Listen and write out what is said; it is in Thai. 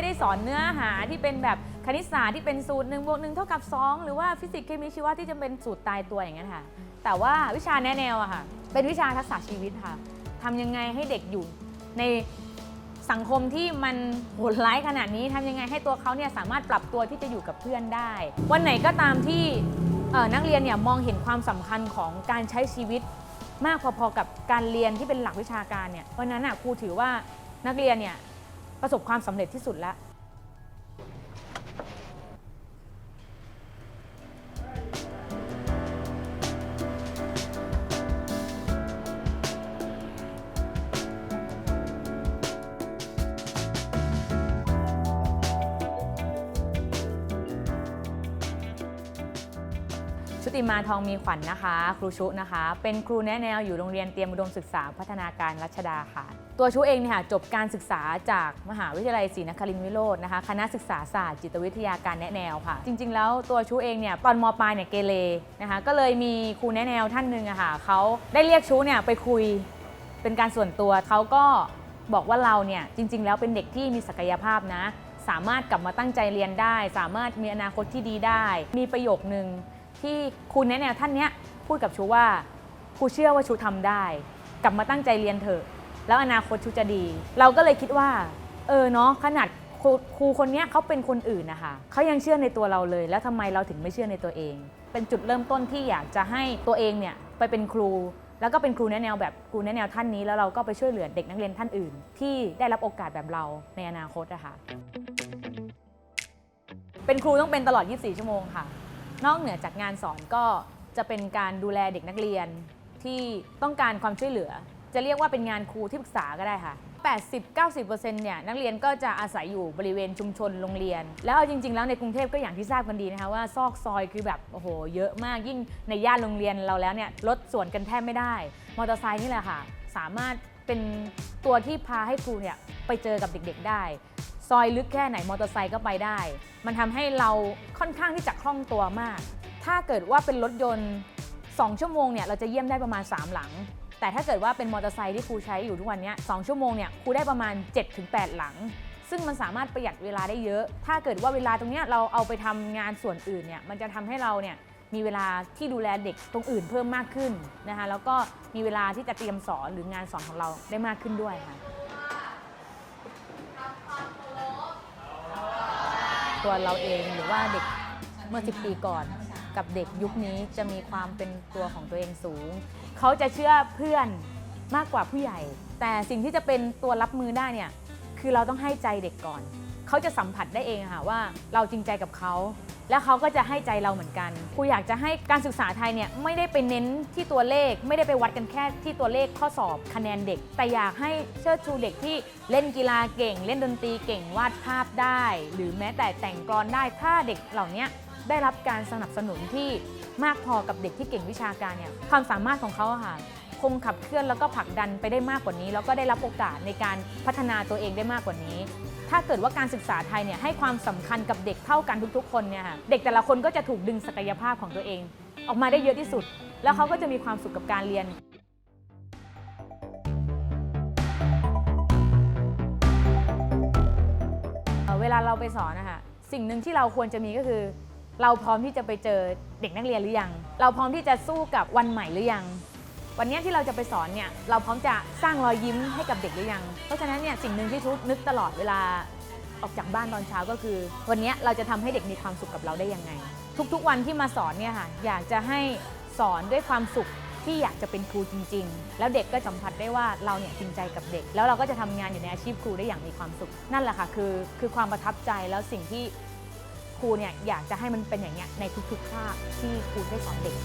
ไม่ได้สอนเนื้อหาที่เป็นแบบคณิตศาสตร์ที่เป็นสูตรหนึ่งบวกหนึ่งเท่ากับ 2 หรือว่าฟิสิกส์เคมีชีวะที่จะเป็นสูตรตายตัวอย่างเงี้ยค่ะ แต่ว่าวิชาแนะแนวอะค่ะ เป็นวิชาทักษะชีวิตค่ะทำยังไงให้เด็กอยู่ในสังคมที่มันโหดร้ายขนาดนี้ทำยังไงให้ตัวเขาเนี่ยสามารถปรับตัวที่จะอยู่กับเพื่อนได้ วันไหนก็ตามที่นักเรียนเนี่ยมองเห็นความสำคัญของการใช้ชีวิตมากพอๆกับการเรียนที่เป็นหลักวิชาการเนี่ยวันนั้นน่ะครูถือว่านักเรียนเนี่ย ประสบความสำเร็จที่สุดแล้ว ชุติมาทองมีขวัญนะคะ ครูชุนะคะ เป็นครูแนะแนวอยู่โรงเรียนเตรียมอุดมศึกษาพัฒนาการรัชดาค่ะ ตัวชุเองเนี่ยจบการศึกษาจากมหาวิทยาลัยศรีนครินทรวิโรจน์นะคะคณะศึกษาศาสตร์จิตวิทยาการแนะแนวค่ะ จริง ๆ แล้วตัวชุเองเนี่ยตอนมปลายเนี่ยเกเรนะคะก็เลยมีครูแนะแนวท่านหนึ่งอะค่ะเขาได้เรียกชุเนี่ยไปคุยเป็นการส่วนตัวเขาก็บอกว่าเราเนี่ยจริง ๆ แล้วเป็นเด็กที่มีศักยภาพนะ สามารถกลับมาตั้งใจเรียนได้ สามารถมีอนาคตที่ดีได้ มีประโยคนึง ที่ครูแนะแนวท่านเนี้ยพูดกับชูว่าครูเชื่อว่าชูทำได้ กลับมาตั้งใจเรียนเถอะ แล้วอนาคตชูจะดี เราก็เลยคิดว่า เออเนาะขนาดครูคนเนี้ยเขาเป็นคนอื่นนะคะเขายังเชื่อในตัวเราเลย แล้วทำไมเราถึงไม่เชื่อในตัวเอง เป็นจุดเริ่มต้นที่อยากจะให้ตัวเองเนี่ยไปเป็นครู แล้วก็เป็นครูแนแนวแบบครูแนแนวท่านนี้ แล้วเราก็ไปช่วยเหลือเด็กนักเรียนท่านอื่น ที่ได้รับโอกาสแบบเราในอนาคตอะค่ะเป็นครูต้องเป็นตลอด 24 ชั่วโมงค่ะ นอกเหนือจากงานสอนก็จะเป็นการดูแลเด็กนักเรียนที่ต้องการความช่วยเหลือ จะเรียกว่าเป็นงานครูที่ปรึกษาก็ได้ค่ะ 80-90%เนี่ยนักเรียนก็จะอาศัยอยู่บริเวณชุมชนโรงเรียน แล้วเอาจริง ๆ แล้วในกรุงเทพก็อย่างที่ทราบกันดีนะคะว่าซอกซอยคือแบบโอ้โหเยอะมากยิ่งในย่านโรงเรียนเราแล้วเนี่ยรถสวนกันแทบไม่ได้ มอเตอร์ไซค์นี่แหละค่ะ สามารถเป็นตัวที่พาให้ครูเนี่ยไปเจอกับเด็ก ๆ ได้ ซอยลึกแค่ไหนมอเตอร์ไซค์ก็ไปได้ มันทำให้เราค่อนข้างที่จะคล่องตัวมาก ถ้าเกิดว่าเป็นรถยนต์ 2 ชั่วโมงเนี่ยเราจะเยี่ยมได้ประมาณ 3 หลัง แต่ถ้าเกิดว่าเป็นมอเตอร์ไซค์ที่ครูใช้อยู่ทุกวันเนี้ย2ชั่วโมงเนี่ยครูได้ประมาณ 7-8 หลัง ซึ่งมันสามารถประหยัดเวลาได้เยอะ ถ้าเกิดว่าเวลาตรงเนี้ยเราเอาไปทำงานส่วนอื่นเนี่ยมันจะทำให้เราเนี่ยมีเวลาที่ดูแลเด็กตรงอื่นเพิ่มมากขึ้นนะคะแล้วก็มีเวลาที่จะเตรียมสอนหรืองานสอนของเราได้มากขึ้นด้วยค่ะ ตัวเราเองหรือว่าเด็กเมื่อ 10 ปีก่อน กับเด็กยุคนี้จะมีความเป็นตัวของตัวเองสูง เขาจะเชื่อเพื่อนมากกว่าผู้ใหญ่ แต่สิ่งที่จะเป็นตัวรับมือได้เนี่ยคือเราต้องให้ใจเด็กก่อน เขาจะสัมผัสได้เองค่ะว่าเราจริงใจกับเขา แล้วเขาก็จะให้ใจเราเหมือนกันครูอยากจะให้การศึกษาไทยเนี่ยไม่ได้ไปเน้นที่ตัวเลข ไม่ได้ไปวัดกันแค่ที่ตัวเลขข้อสอบคะแนนเด็ก แต่อยากให้เชิดชูเด็กที่เล่นกีฬาเก่ง เล่นดนตรีเก่งวาดภาพได้ หรือแม้แต่แต่งกลอนได้ถ้าเด็กเหล่านี้ได้รับการสนับสนุนที่มากพอกับเด็กที่เก่งวิชาการเนี่ยความสามารถของเขาค่ะคงขับเคลื่อนแล้วก็ผลักดันไปได้มากกว่านี้ แล้วก็ได้รับโอกาสในการพัฒนาตัวเองได้มากกว่านี้ ถ้าเกิดว่าการศึกษาไทยเนี่ยให้ความสำคัญกับเด็กเท่ากันทุกๆ คนเนี่ยค่ะเด็กแต่ละคนก็จะถูกดึงศักยภาพของตัวเอง ออกมาได้เยอะที่สุด แล้วเขาก็จะมีความสุขกับการเรียนเวลาเราไปสอนนะคะสิ่งหนึ่งที่เราควรจะมีก็คือ เราพร้อมที่จะไปเจอเด็กนักเรียนหรือยัง เราพร้อมที่จะสู้กับวันใหม่หรือยัง วันนี้ที่เราจะไปสอนเนี่ยเราพร้อมจะสร้างรอยยิ้มให้กับเด็กหรือยัง เพราะฉะนั้นเนี่ยสิ่งหนึ่งที่ชุดนึกตลอดเวลาออกจากบ้านตอนเช้าก็คือ วันนี้เราจะทำให้เด็กมีความสุขกับเราได้ยังไง ทุกๆวันที่มาสอนเนี่ยค่ะอยากจะให้สอนด้วยความสุขที่อยากจะเป็นครูจริง ๆ แล้วเด็กก็สัมผัสได้ว่าเราเนี่ยจริงใจกับเด็ก แล้วเราก็จะทำงานอยู่ในอาชีพครูได้อย่างมีความสุข นั่นแหละค่ะคือคือความประทับใจแล้วสิ่งที่ครูเนี่ยอยากจะให้มันเป็นอย่างเงี้ยในทุกๆคาบที่ครูได้สอนเด็ก